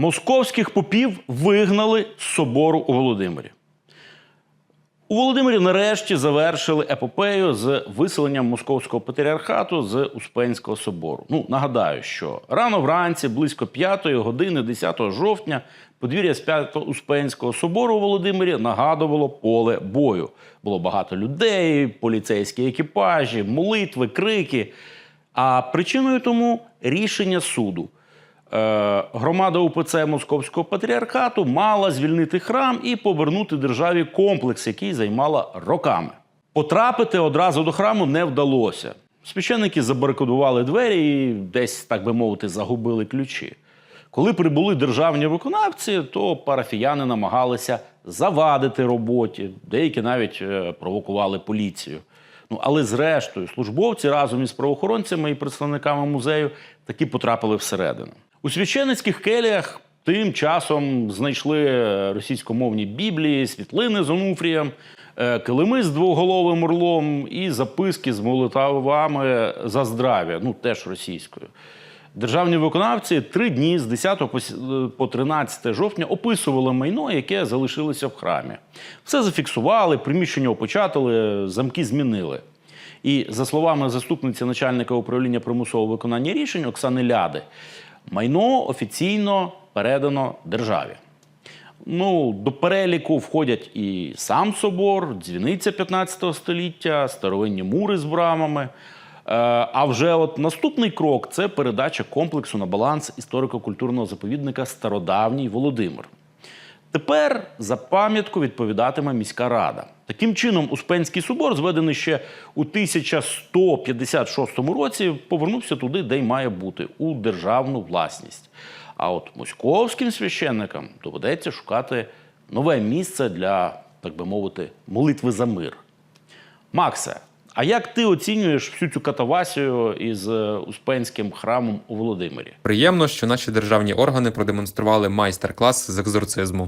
Московських попів вигнали з собору у Володимирі. У Володимирі нарешті завершили епопею з виселенням московського патріархату з Успенського собору. Ну, нагадаю, що рано вранці, близько 5 години, 10 жовтня, подвір'я Свято Успенського собору у Володимирі нагадувало поле бою. Було багато людей, поліцейські екіпажі, молитви, крики. А причиною тому рішення суду. Е, Громада УПЦ Московського патріархату мала звільнити храм і повернути державі комплекс, який займала роками. Потрапити одразу до храму не вдалося. Священники забарикадували двері і десь, так би мовити, загубили ключі. Коли прибули державні виконавці, то парафіяни намагалися завадити роботі, деякі навіть е, провокували поліцію. Ну але зрештою, службовці разом із правоохоронцями і представниками музею таки потрапили всередину. У священицьких келіях тим часом знайшли е, російськомовні біблії, світлини з Онуфрієм, е, килими з двоголовим орлом і записки з молитвами за здрав'я, ну теж російською. Державні виконавці три дні з 10 по по 13 жовтня описували майно, яке залишилося в храмі. Все зафіксували, приміщення опечатали, замки змінили. І за словами заступниці начальника управління примусового виконання рішень Оксани Ляди, майно офіційно передано державі. Ну, до переліку входять і сам собор, дзвіниця 15 століття, старовинні мури з брамами. Е, А вже от наступний крок це передача комплексу на баланс історико-культурного заповідника Стародавній Володимир. Тепер за пам'ятку відповідатиме міська рада. Таким чином, Успенський собор, зведений ще у 1156 році, повернувся туди, де й має бути у державну власність. А от московським священникам доведеться шукати нове місце для, так би мовити, молитви за мир. Максе, а як ти оцінюєш всю цю катавасію із е, Успенським храмом у Володимирі? Приємно, що наші державні органи продемонстрували майстер-клас з екзорцизму.